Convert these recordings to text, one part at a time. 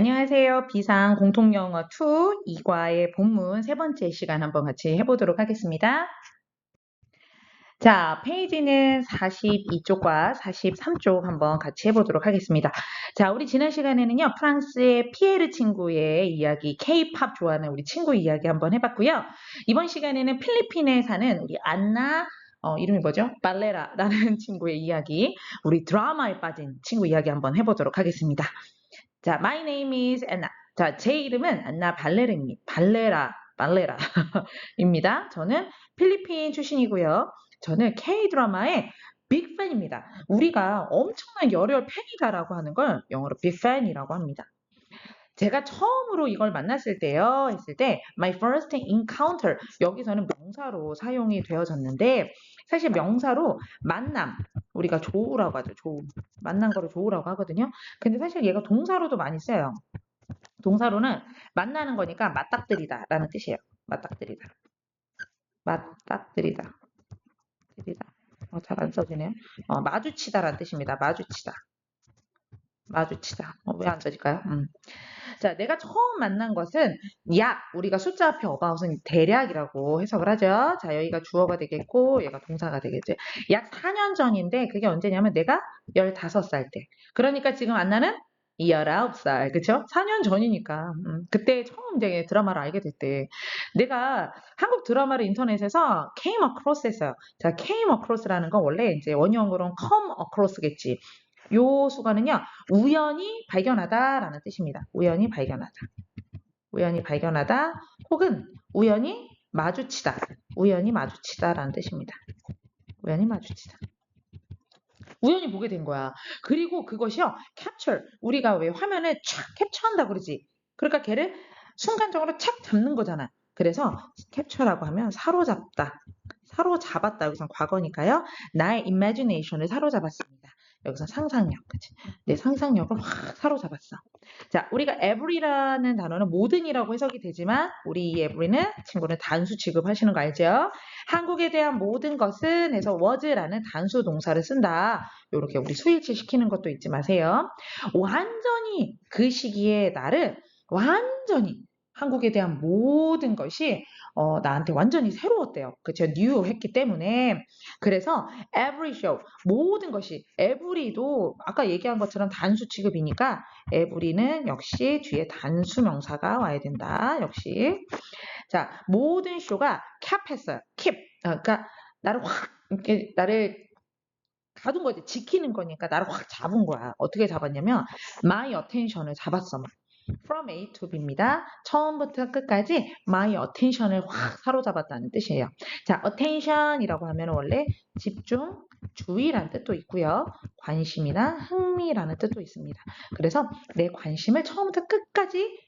안녕하세요. 비상 공통영어 2 2과의 본문 세 번째 시간 한번 같이 해보도록 하겠습니다. 자, 페이지는 42쪽과 43쪽 한번 같이 해보도록 하겠습니다. 자, 우리 지난 시간에는요, 프랑스의 피에르 친구의 이야기, K-팝 좋아하는 우리 친구 이야기 한번 해봤고요. 이번 시간에는 필리핀에 사는 우리 안나 어, 이름이 뭐죠? 발레라라는 친구의 이야기, 우리 드라마에 빠진 친구 이야기 한번 해보도록 하겠습니다. 자, my name is Anna. 자, 제 이름은 안나 발레라입니다. 발레라, 발레라입니다. 저는 필리핀 출신이고요. 저는 K-드라마의 빅 팬입니다. 우리가 엄청난 열혈 팬이다라고 하는 걸 영어로 빅 팬이라고 합니다. 제가 처음으로 이걸 만났을 때요, 했을 때 my first encounter 여기서는 명사로 사용이 되어졌는데 사실 명사로 만남 우리가 조우라고 하죠. 조우 만난 거를 조우라고 하거든요. 근데 사실 얘가 동사로도 많이 써요. 동사로는 만나는 거니까 맞닥뜨리다 라는 뜻이에요. 맞닥뜨리다. 맞닥뜨리다. 뜨리다. 어, 잘 안 써지네요. 어, 마주치다 라는 뜻입니다. 마주치다. 마주치다. 어, 왜 안 써질까요? 음. 자, 내가 처음 만난 것은 약, 우리가 숫자 앞에 어바웃은 대략이라고 해석을 하죠. 자, 여기가 주어가 되겠고 얘가 동사가 되겠죠. 약 4년 전인데 그게 언제냐면 내가 15살 때. 그러니까 지금 만나는 19살, 그쵸? 4년 전이니까. 음, 그때 처음 이제 드라마를 알게 됐대. 내가 한국 드라마를 인터넷에서 came across 했어요. 자, came across라는 건 원래 이제 원형으로는 come across겠지. 요 수가는요, 우연히 발견하다라는 뜻입니다. 우연히 발견하다. 우연히 발견하다 혹은 우연히 마주치다. 우연히 마주치다라는 뜻입니다. 우연히 마주치다. 우연히 보게 된 거야. 그리고 그것이요, capture. 우리가 왜 화면을 촥 캡처한다 그러지? 그러니까 걔를 순간적으로 착 잡는 거잖아. 그래서 캡처라고 하면 사로잡다. 사로잡았다. 여기서 과거니까요. 나의 imagination을 사로잡았습니다. 여기서 상상력, 그치? 내 상상력을 확 사로잡았어. 자, 우리가 every라는 단어는 모든이라고 해석이 되지만 우리 이 every는 친구는 단수 취급하시는 거 알죠? 한국에 대한 모든 것은 해서 was라는 단수 동사를 쓴다. 이렇게 우리 수일치 시키는 것도 잊지 마세요. 완전히 그 시기에 나를 완전히 한국에 대한 모든 것이 어, 나한테 완전히 새로웠대요. 그쵸? new 했기 때문에. 그래서 every show, 모든 것이 every도 아까 얘기한 것처럼 단수 취급이니까 every는 역시 뒤에 단수 명사가 와야 된다. 역시. 자, 모든 쇼가 캡했어요. keep. 어, 그러니까 나를 확 이렇게 나를 가둔 거지. 지키는 거니까 나를 확 잡은 거야. 어떻게 잡았냐면 my attention을 잡았어. 막. From A to B입니다. 처음부터 끝까지 my attention을 확 사로잡았다는 뜻이에요. 자, attention이라고 하면 원래 집중, 주의라는 뜻도 있고요. 관심이나 흥미라는 뜻도 있습니다. 그래서 내 관심을 처음부터 끝까지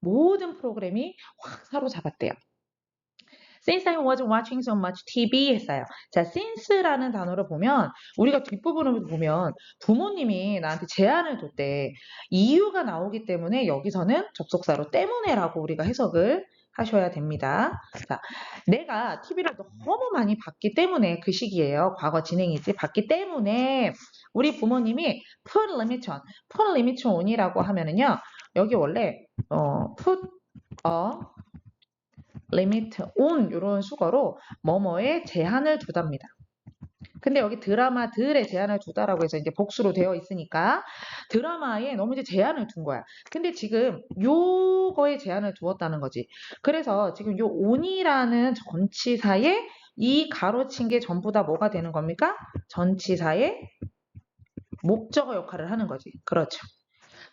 모든 프로그램이 확 사로잡았대요. Since I was watching so much TV 했어요. 자, since라는 단어를 보면 우리가 뒷부분을 보면 부모님이 나한테 제안을 뒀대. 이유가 나오기 때문에 여기서는 접속사로 때문에라고 우리가 해석을 하셔야 됩니다. 자, 내가 TV를 너무 많이 봤기 때문에 그 시기에요. 과거 진행이지. 봤기 때문에 우리 부모님이 put limit on, put limit on이라고 하면은요. 여기 원래 어, put a limit on 이런 수거로 뭐뭐에 제한을 두답니다. 근데 여기 드라마들의 제한을 두다라고 해서 이제 복수로 되어 있으니까 드라마에 너무 이제 제한을 둔 거야. 근데 지금 요거에 제한을 두었다는 거지. 그래서 지금 요 on이라는 전치사에 이 가로친 게 전부 다 뭐가 되는 겁니까? 전치사의 목적어 역할을 하는 거지. 그렇죠.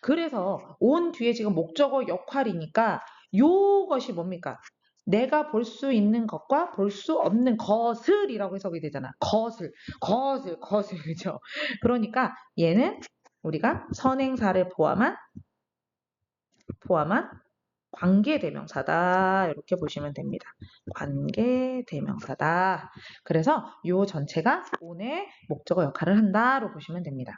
그래서 on 뒤에 지금 목적어 역할이니까 요것이 뭡니까? 내가 볼 수 있는 것과 볼 수 없는 것을이라고 해석이 되잖아. 것을, 것을, 것을, 그죠? 그러니까 얘는 우리가 선행사를 포함한, 포함한 관계대명사다. 이렇게 보시면 됩니다. 관계대명사다. 그래서 요 전체가 오의 목적어 역할을 한다로 보시면 됩니다.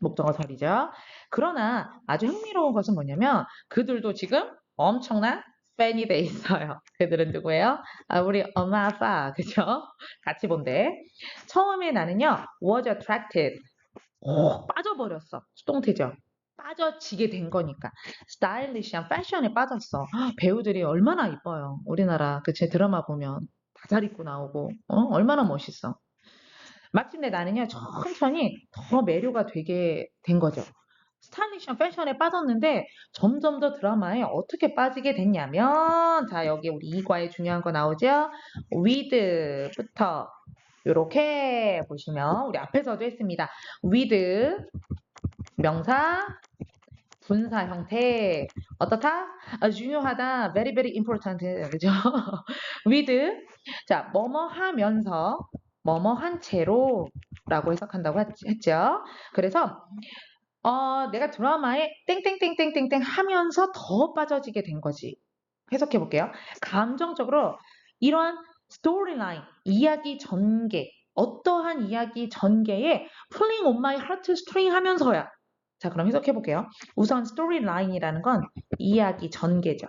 목적어설이죠. 그러나 아주 흥미로운 것은 뭐냐면 그들도 지금 엄청난 팬이 돼 있어요. 그들은 누구예요? 아, 우리 엄마 아빠 그죠? 같이 본대. 처음에 나는요 was attracted 오, 빠져버렸어. 수동태죠. 빠져지게 된 거니까. 스타일리시한 패션에 빠졌어. 헉, 배우들이 얼마나 이뻐요. 우리나라 그제 드라마 보면 다 잘 입고 나오고 어? 얼마나 멋있어. 마침내 나는요 천천히 더 매료가 되게 된 거죠. 스타일리시한 패션에 빠졌는데 점점 더 드라마에 어떻게 빠지게 됐냐면 자 여기 우리 이과에 중요한 거 나오죠? with부터 이렇게 보시면 우리 앞에서도 했습니다. with 명사 분사 형태 어떻다? 아, 중요하다. very very important 그죠? with 자 뭐뭐 하면서 뭐뭐 한 채로 라고 해석한다고 했- 했죠. 그래서 어, 내가 드라마에 땡땡땡땡땡땡 하면서 더 빠져지게 된 거지. 해석해 볼게요. 감정적으로 이러한 스토리라인, 이야기 전개, 어떠한 이야기 전개에 pulling on my heartstring 하면서야. 자, 그럼 해석해 볼게요. 우선 스토리라인이라는 건 이야기 전개죠.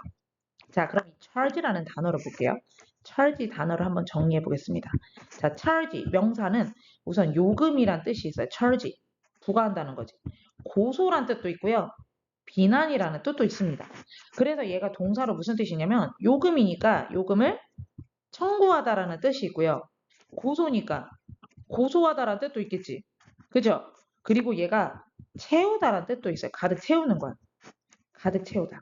자, 그럼 이 charge라는 단어를 볼게요. charge 단어를 한번 정리해 보겠습니다. 자, charge 명사는 우선 요금이란 뜻이 있어요. charge 부과한다는 거지. 고소란 뜻도 있고요. 비난이라는 뜻도 있습니다. 그래서 얘가 동사로 무슨 뜻이냐면 요금이니까 요금을 청구하다라는 뜻이 있고요. 고소니까 고소하다라는 뜻도 있겠지. 그죠? 그리고 얘가 채우다라는 뜻도 있어요. 가득 채우는 거야. 가득 채우다.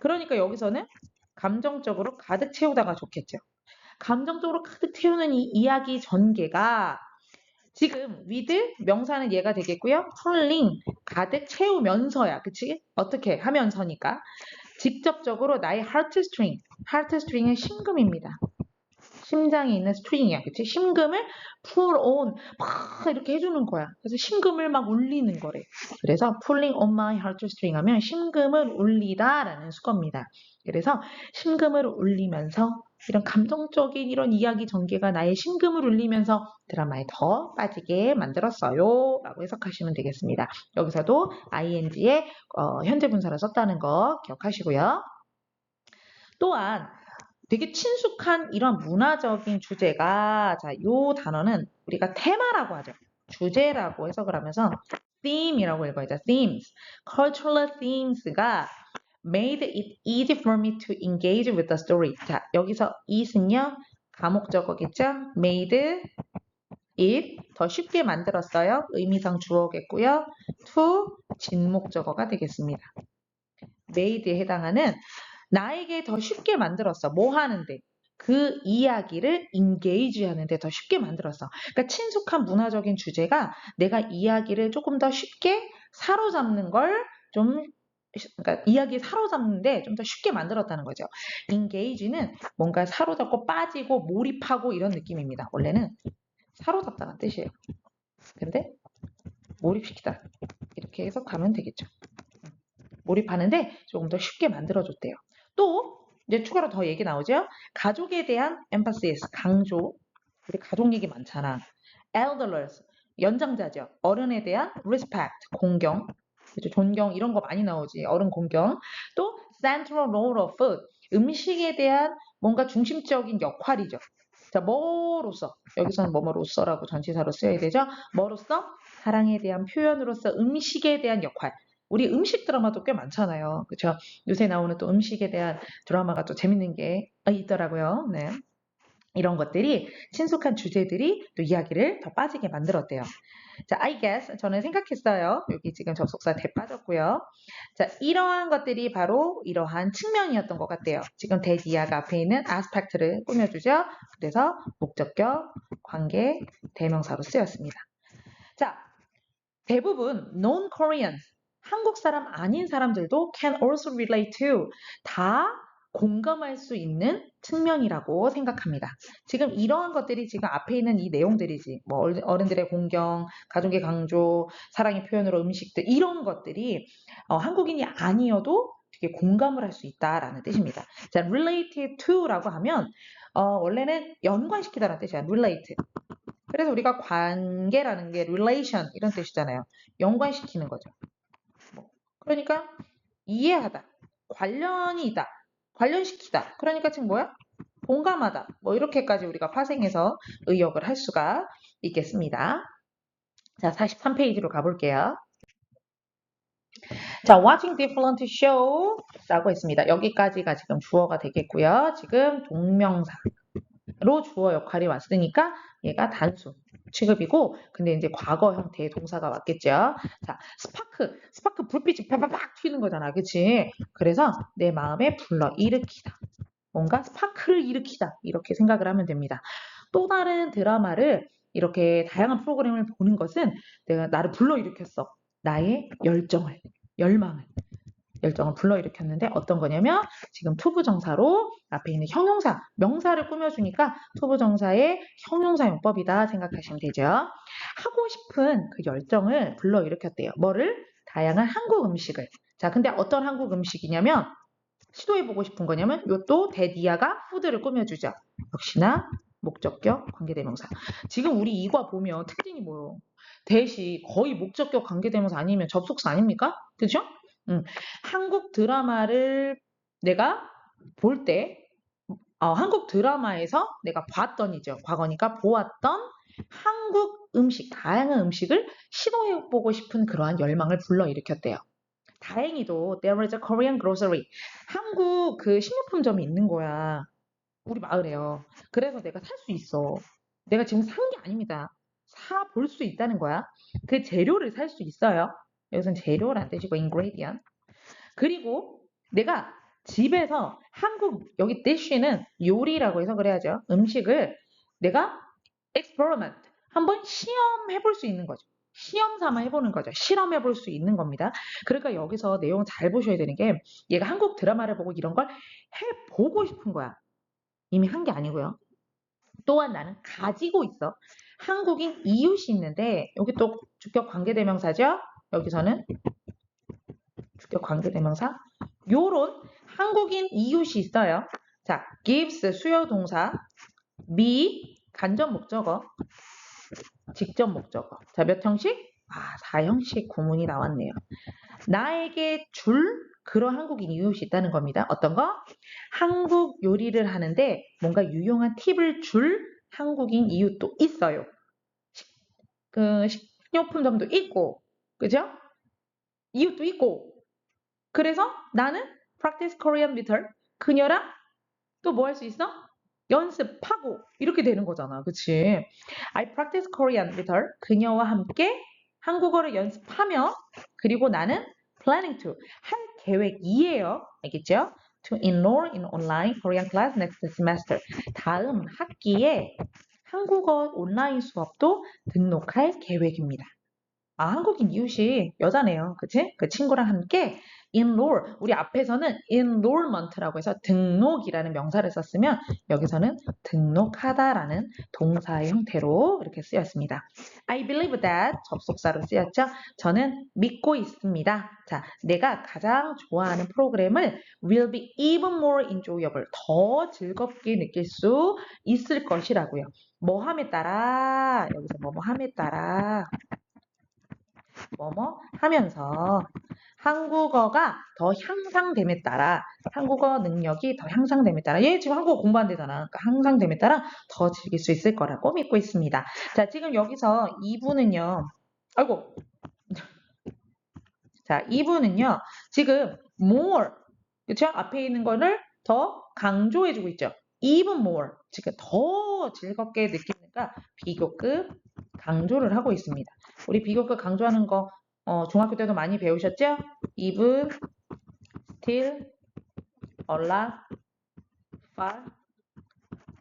그러니까 여기서는 감정적으로 가득 채우다가 좋겠죠. 감정적으로 가득 채우는 이 이야기 전개가 지금 with 명사는 얘가 되겠고요. pulling 가득 채우면서야. 그치? 어떻게 하면서니까. 직접적으로 나의 heartstring, heartstring은 심금입니다. 심장에 있는 스트링이야. 그치? 심금을 pull on 막 이렇게 해주는 거야. 그래서 심금을 막 울리는 거래. 그래서 pulling on my heartstring 하면 심금을 울리다 라는 수거입니다. 그래서 심금을 울리면서 이런 감정적인 이런 이야기 전개가 나의 심금을 울리면서 드라마에 더 빠지게 만들었어요. 라고 해석하시면 되겠습니다. 여기서도 ing에 어, 현재 분사를 썼다는 거 기억하시고요. 또한 되게 친숙한 이런 문화적인 주제가 자, 요 단어는 우리가 테마라고 하죠. 주제라고 해석을 하면서 theme이라고 읽어야죠. themes. cultural themes가 made it easy for me to engage with the story. 자, 여기서 it은요. 가목적어겠죠? made it 더 쉽게 만들었어요. 의미상 주어겠고요. to 진목적어가 되겠습니다. made에 해당하는 나에게 더 쉽게 만들었어. 뭐 하는데? 그 이야기를 engage 하는데 더 쉽게 만들었어. 그러니까 친숙한 문화적인 주제가 내가 이야기를 조금 더 쉽게 사로잡는 걸 좀 그러니까 이야기 사로잡는데 좀 더 쉽게 만들었다는 거죠. engage는 뭔가 사로잡고 빠지고 몰입하고 이런 느낌입니다. 원래는 사로잡다는 뜻이에요. 근데 몰입시키다 이렇게 해석하면 되겠죠. 몰입하는데 조금 더 쉽게 만들어줬대요. 또 이제 추가로 더 얘기 나오죠. 가족에 대한 emphasis, 강조. 우리 가족 얘기 많잖아. elders, 연장자죠. 어른에 대한 respect, 공경. 그죠? 존경 이런 거 많이 나오지. 어른 공경. 또 central role of food, 음식에 대한 뭔가 중심적인 역할이죠. 자, 뭐로서 여기서는 뭐뭐로서라고 전치사로 쓰여야 되죠. 뭐로서 사랑에 대한 표현으로서 음식에 대한 역할. 우리 음식 드라마도 꽤 많잖아요. 그렇죠? 요새 나오는 또 음식에 대한 드라마가 또 재밌는 게 있더라고요. 네. 이런 것들이 친숙한 주제들이 또 이야기를 더 빠지게 만들었대요. 자, I guess 저는 생각했어요. 여기 지금 접속사 대 빠졌고요. 자, 이러한 것들이 바로 이러한 측면이었던 것 같아요. 지금 대디아가 앞에 있는 aspect를 꾸며주죠. 그래서 목적격, 관계, 대명사로 쓰였습니다. 자, 대부분 non-Koreans 한국 사람 아닌 사람들도 can also relate to 다 공감할 수 있는 측면이라고 생각합니다. 지금 이러한 것들이 지금 앞에 있는 이 내용들이지. 뭐 어른- 어른들의 공경, 가족의 강조, 사랑의 표현으로 음식들 이런 것들이 어, 한국인이 아니어도 되게 공감을 할 수 있다라는 뜻입니다. 자, related to라고 하면 어, 원래는 연관시키다라는 뜻이야. relate. 그래서 우리가 관계라는 게 relation 이런 뜻이잖아요. 연관시키는 거죠. 뭐, 그러니까 이해하다, 관련이 있다, 관련시키다. 그러니까 지금 뭐야? 공감하다. 뭐 이렇게까지 우리가 파생해서 의역을 할 수가 있겠습니다. 자, 43페이지로 가볼게요. 자, watching different show라고 했습니다. 여기까지가 지금 주어가 되겠고요. 지금 동명사로 주어 역할이 왔으니까 얘가 단수 취급이고 근데 이제 과거 형태의 동사가 왔겠죠. 자, 스파크, 스파크 불빛이 팍팍팍 튀는 거잖아. 그치? 그래서 내 마음에 불러 일으키다. 뭔가 스파크를 일으키다. 이렇게 생각을 하면 됩니다. 또 다른 드라마를 이렇게 다양한 프로그램을 보는 것은 내가 나를 불러 일으켰어. 나의 열정을, 열망을, 열정을 불러일으켰는데 어떤 거냐면 지금 투부정사로 앞에 있는 형용사, 명사를 꾸며주니까 투부정사의 형용사 용법이다 생각하시면 되죠. 하고 싶은 그 열정을 불러일으켰대요. 뭐를? 다양한 한국 음식을. 자, 근데 어떤 한국 음식이냐면 시도해보고 싶은 거냐면 요또 대디아가 푸드를 꾸며주죠. 역시나 목적격 관계대명사. 지금 우리 이과 보면 특징이 뭐예요? 대시 거의 목적격 관계대명사 아니면 접속사 아닙니까? 그죠? 음, 한국 드라마를 내가 볼 때, 어, 한국 드라마에서 내가 봤던이죠. 과거니까 보았던 한국 음식, 다양한 음식을 시도해보고 싶은 그러한 열망을 불러일으켰대요. 다행히도 there is a Korean grocery. 한국 그 식료품점이 있는 거야. 우리 마을에요. 그래서 내가 살 수 있어. 내가 지금 산 게 아닙니다. 사 볼 수 있다는 거야. 그 재료를 살 수 있어요. 여기서는 재료란 뜻이고 ingredient. 그리고 내가 집에서 한국 여기 dish는 요리라고 해서 그래야죠. 음식을 내가 experiment 한번 시험해 볼 수 있는 거죠. 시험 삼아 해보는 거죠. 실험해 볼 수 있는 겁니다. 그러니까 여기서 내용 잘 보셔야 되는 게 얘가 한국 드라마를 보고 이런 걸 해보고 싶은 거야. 이미 한 게 아니고요. 또한 나는 가지고 있어. 한국인 이웃이 있는데 여기 또 주격 관계대명사죠. 여기서는 주격 관계 대명사. 요런 한국인 이웃이 있어요. 자, gives 수요 동사, be 간접 목적어, 직접 목적어. 자, 몇 형식? 아, 4형식 구문이 나왔네요. 나에게 줄 그런 한국인 이웃이 있다는 겁니다. 어떤 거? 한국 요리를 하는데 뭔가 유용한 팁을 줄 한국인 이웃도 있어요. 식- 그 식료품점도 있고, 그죠? 이웃도 있고. 그래서 나는 practice Korean with her. 그녀랑 또 뭐 할 수 있어? 연습하고 이렇게 되는 거잖아. 그치? I practice Korean with her. 그녀와 함께 한국어를 연습하며 그리고 나는 planning to 할 계획이에요. 알겠죠? To enroll in online Korean class next semester. 다음 학기에 한국어 온라인 수업도 등록할 계획입니다. 아, 한국인 이웃이 여자네요. 그치? 그 친구랑 함께 enroll. 우리 앞에서는 enrollment라고 해서 등록이라는 명사를 썼으면 여기서는 등록하다라는 동사의 형태로 이렇게 쓰였습니다. I believe that 접속사로 쓰였죠. 저는 믿고 있습니다. 자, 내가 가장 좋아하는 프로그램을 will be even more enjoyable. 더 즐겁게 느낄 수 있을 것이라고요. 뭐 함에 따라 여기서 뭐뭐 함에 따라 뭐뭐 하면서 한국어가 더 향상됨에 따라 한국어 능력이 더 향상됨에 따라 얘 지금 한국어 공부 안 되잖아. 그러니까 향상됨에 따라 더 즐길 수 있을 거라고 믿고 있습니다. 자, 지금 여기서 2부는요. 아이고. 자, 2부는요. 지금 more 그렇죠? 앞에 있는 거를 더 강조해 주고 있죠. even more. 지금 더 즐겁게 느끼니까 비교급 강조를 하고 있습니다. 우리 비교급 강조하는 거 어, 중학교 때도 많이 배우셨죠? even, still, a lot, far,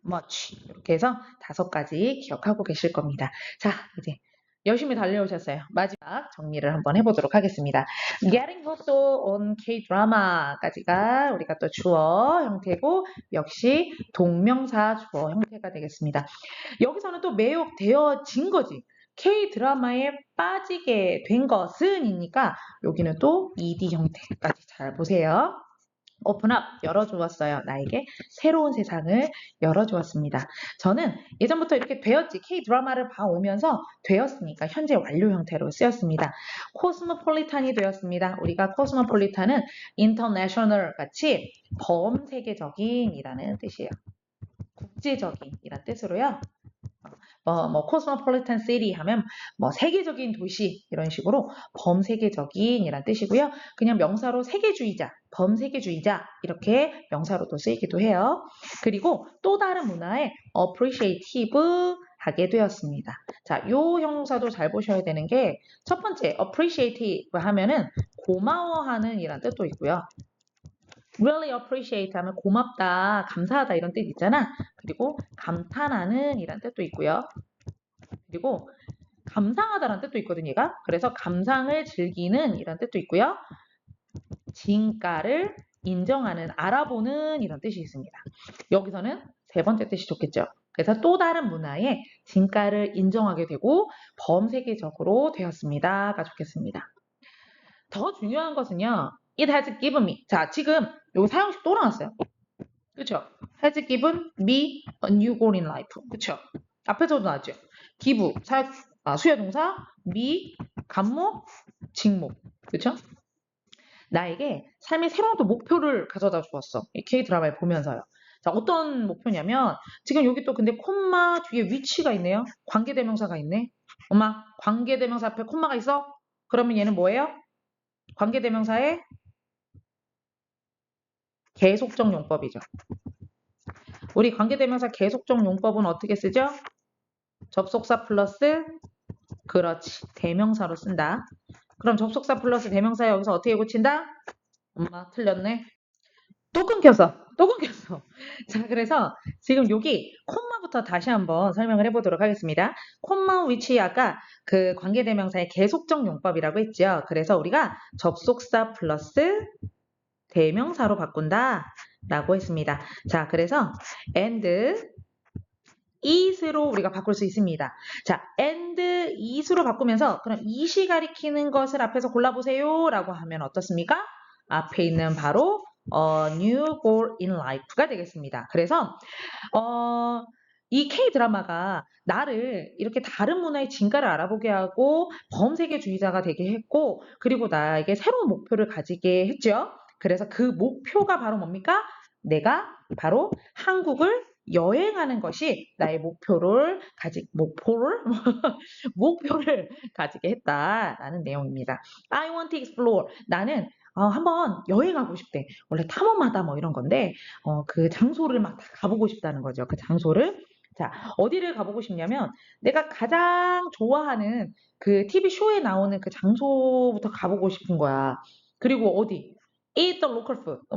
much 이렇게 해서 다섯 가지 기억하고 계실 겁니다. 자, 이제 열심히 달려오셨어요. 마지막 정리를 한번 해보도록 하겠습니다. Getting hooked on K-drama까지가 우리가 또 주어 형태고 역시 동명사 주어 형태가 되겠습니다. 여기서는 또 매혹되어진 거지. K-드라마에 빠지게 된 것은이니까 여기는 또 ED 형태까지 잘 보세요. 오픈 업 열어주었어요. 나에게 새로운 세상을 열어주었습니다. 저는 예전부터 이렇게 되었지 K-드라마를 봐오면서 되었으니까 현재 완료 형태로 쓰였습니다. 코스모폴리탄이 되었습니다. 우리가 코스모폴리탄은 인터내셔널 같이 범세계적인이라는 뜻이에요. 국제적인 이란 뜻으로요. 어, 뭐 cosmopolitan city 하면 뭐 세계적인 도시 이런 식으로 범세계적인이란 뜻이고요. 그냥 명사로 세계주의자, 범세계주의자 이렇게 명사로도 쓰이기도 해요. 그리고 또 다른 문화에 appreciative 하게 되었습니다. 자, 요 형용사도 잘 보셔야 되는 게 첫 번째 appreciative 하면은 고마워하는 이란 뜻도 있고요. really appreciate 하면 고맙다, 감사하다 이런 뜻 있잖아. 그리고 감탄하는 이란 뜻도 있고요. 그리고 감상하다라는 뜻도 있거든요, 얘가. 그래서 감상을 즐기는 이란 뜻도 있고요. 진가를 인정하는, 알아보는 이런 뜻이 있습니다. 여기서는 세 번째 뜻이 좋겠죠. 그래서 또 다른 문화에 진가를 인정하게 되고 범세계적으로 되었습니다가 좋겠습니다. 더 중요한 것은요. It has given me. 자, 지금 여기 사용식 또 나왔어요. 그쵸? Has given me a new goal in life. 그쵸? 앞에서도 나왔죠. 기부, 사, 아, 수요동사, me, 감목, 직목. 그쵸? 나에게 삶의 새로운 또 목표를 가져다 주었어. 이 K-드라마를 보면서요. 자, 어떤 목표냐면, 지금 여기 또 근데 콤마 뒤에 위치가 있네요. 관계대명사가 있네. 엄마, 관계대명사 앞에 콤마가 있어? 그러면 얘는 뭐예요? 관계대명사의 계속적 용법이죠. 우리 관계대명사 계속적 용법은 어떻게 쓰죠? 접속사 플러스 그렇지 대명사로 쓴다. 그럼 접속사 플러스 대명사 여기서 어떻게 고친다? 엄마 틀렸네. 또 끊겼어. 또 끊겼어. 자, 그래서 지금 여기 콤마부터 다시 한번 설명을 해보도록 하겠습니다. 콤마 위치 아까 그 관계대명사의 계속적 용법이라고 했죠. 그래서 우리가 접속사 플러스 대명사로 바꾼다 라고 했습니다. 자, 그래서 and is로 우리가 바꿀 수 있습니다. 자, and is로 바꾸면서 그럼 is이 가리키는 것을 앞에서 골라보세요 라고 하면 어떻습니까? 앞에 있는 바로 어, new goal in life가 되겠습니다. 그래서 어, 이 K 드라마가 나를 이렇게 다른 문화의 진가를 알아보게 하고 범세계주의자가 되게 했고 그리고 나에게 새로운 목표를 가지게 했죠. 그래서 그 목표가 바로 뭡니까? 내가 바로 한국을 여행하는 것이 나의 목표를 가지 목표를 목표를 가지게 했다라는 내용입니다. I want to explore. 나는 어, 한번 여행하고 싶대. 원래 탐험하다 뭐 이런 건데 어, 그 장소를 막 다 가보고 싶다는 거죠. 그 장소를 자 어디를 가보고 싶냐면 내가 가장 좋아하는 그 TV 쇼에 나오는 그 장소부터 가보고 싶은 거야. 그리고 어디? Eat the.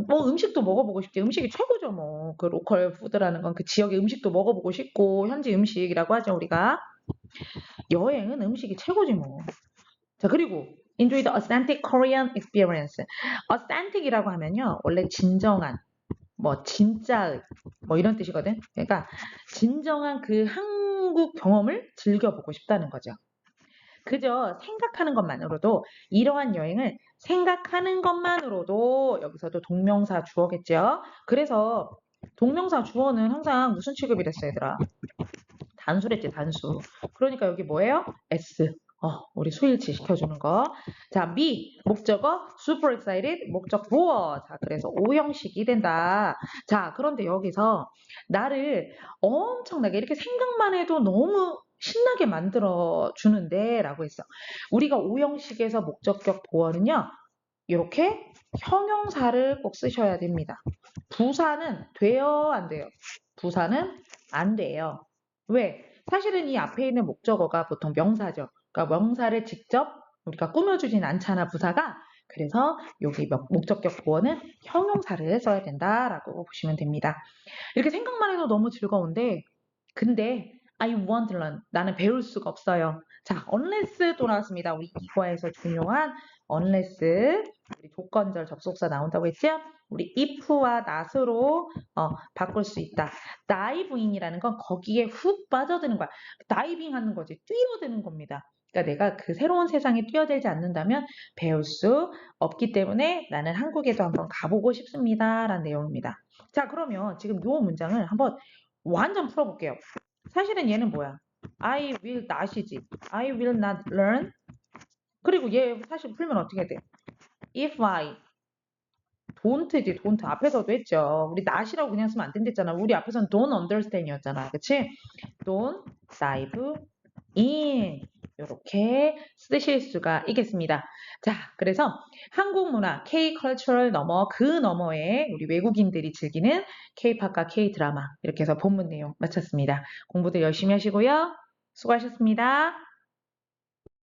뭐 음식도 먹어보고 싶지. 음식이 최고죠, 뭐. 그 로컬 푸드라는 건 그 지역의 음식도 먹어보고 싶고, 현지 음식이라고 하죠, 우리가. 여행은 음식이 최고지, 뭐. 자, 그리고 enjoy the authentic Korean experience. authentic이라고 하면요, 원래 진정한, 뭐, 진짜의, 뭐 이런 뜻이거든. 그러니까, 진정한 그 한국 경험을 즐겨보고 싶다는 거죠. 그저 생각하는 것만으로도 이러한 여행을 생각하는 것만으로도 여기서도 동명사 주어겠죠. 그래서 동명사 주어는 항상 무슨 취급이 됐어 얘들아? 단수랬지 단수. 그러니까 여기 뭐예요? S. 어, 우리 수일치 시켜주는 거. 자, me, 목적어, super excited, 목적 보어. 자, 그래서 오형식이 된다. 자, 그런데 여기서 나를 엄청나게 이렇게 생각만 해도 너무 신나게 만들어 주는데 라고 했어. 우리가 오형식에서 목적격 보어는요. 이렇게 형용사를 꼭 쓰셔야 됩니다. 부사는 돼요, 안 돼요? 부사는 안 돼요. 왜? 사실은 이 앞에 있는 목적어가 보통 명사죠. 그러니까 명사를 직접 우리가 꾸며주진 않잖아, 부사가. 그래서 여기 목적격 보어는 형용사를 써야 된다라고 보시면 됩니다. 이렇게 생각만 해도 너무 즐거운데, 근데 I want to learn. 나는 배울 수가 없어요. 자, unless 또 나왔습니다. 우리 이과에서 중요한 unless 우리 조건절 접속사 나온다고 했죠? 우리 if와 not으로 어, 바꿀 수 있다. dive in이라는 건 거기에 훅 빠져드는 거야. 다이빙 하는 거지. 뛰어드는 겁니다. 그러니까 내가 그 새로운 세상에 뛰어들지 않는다면 배울 수 없기 때문에 나는 한국에도 한번 가보고 싶습니다. 라는 내용입니다. 자, 그러면 지금 이 문장을 한번 완전 풀어볼게요. 사실은 얘는 뭐야? I will not이지. I will not learn. 그리고 얘 사실 풀면 어떻게 돼? If I don't지, don't. 앞에서도 했죠. 우리 not이라고 그냥 쓰면 안 된댔잖아. 우리 앞에서는 don't understand이었잖아. 그치? don't dive in. 이렇게 쓰실 수가 있겠습니다. 자, 그래서 한국 문화, K-cultural 넘어 그 너머에 우리 외국인들이 즐기는 K-팝과 K-드라마 이렇게 해서 본문 내용 마쳤습니다. 공부도 열심히 하시고요. 수고하셨습니다.